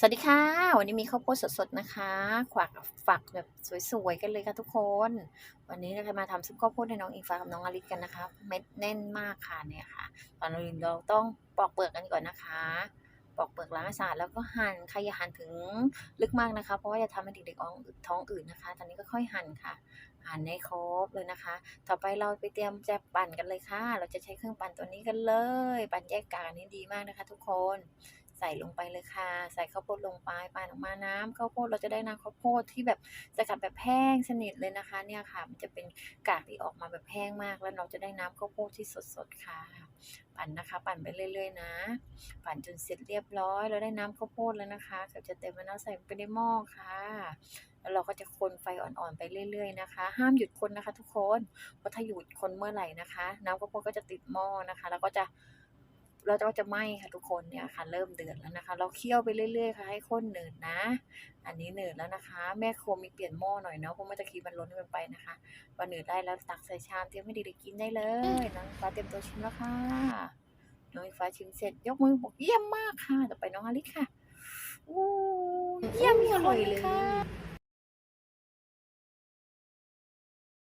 สวัสดีค่ะ วันนี้มีข้าวโพดสดๆนะคะขวักฝักแบบสวยๆกันเลยค่ะทุกคน วันนี้เราจะมาทำซุปข้าวโพดให้น้องอิงฟ้ากับน้องอลิศกันนะคะ เม็ดแน่นมากค่ะเนี่ยค่ะ ตอนนี้เราต้องปอกเปลือกกันก่อนนะคะ ปอกเปลือกล้างให้สะอาดแล้วก็หั่นใครอย่าหั่นถึงลึกมากนะคะ เพราะว่าจะทำให้เด็กๆท้องอืดท้องอืดนะคะ ตอนนี้ก็ค่อยหั่นค่ะ หั่นให้ครบเลยนะคะ ต่อไปเราไปเตรียมจะปั่นกันเลยค่ะ เราจะใช้เครื่องปั่นตัวนี้กันเลย ปั่นแยกกากนี่ดีมากนะคะ ทุกคน ใส่ลงไปเลยค่ะ ใส่ข้าวโพดลงไปปั่นออกมาน้ำข้าวโพดเราจะได้น้ำข้าวโพดที่แบบสกัดแบบแห้งสนิทเลยนะคะ เนี่ยค่ะ มันจะเป็นกากที่ออกมาแบบแห้งมาก แล้วเราจะได้น้ำข้าวโพดที่สดๆค่ะ ปั่นนะคะ ปั่นไปเรื่อย ๆ นะ ปั่นจนเสร็จเรียบร้อย เราได้น้ำข้าวโพดแล้วนะคะเกือบจะเต็มแล้วใส่ไปในหม้อค่ะแล้วเราก็จะคนไฟอ่อนๆไปเรื่อยๆนะคะ ห้ามหยุดคนนะคะ ทุกคนเพราะถ้าหยุดคนเมื่อไหร่นะคะ น้ำข้าวโพดก็จะติดหม้อนะคะ แล้วก็จะ เราก็จะไหม้ค่ะทุกคนเนี่ยค่ะเริ่มเดือดแล้วนะคะ เราเคี่ยวไปเรื่อยๆค่ะให้ข้นหนืดนะ อันนี้หนืดแล้วนะคะ แม่ครัวมีเปลี่ยนหม้อหน่อยเนาะเพราะเมื่อตะกี้มันล้นเกินไปนะคะพอหนืดได้แล้วตักใส่ชามเตรียมให้ด็กๆกินได้เลยน้องฟ้าเตรียมตัวชิมแล้วค่ะน้องฟ้าชิมเสร็จ ยกมือบอกเยี่ยมมากค่ะต่อไปน้องอลิค่ะอู้เยี่ยมอร่อยเลย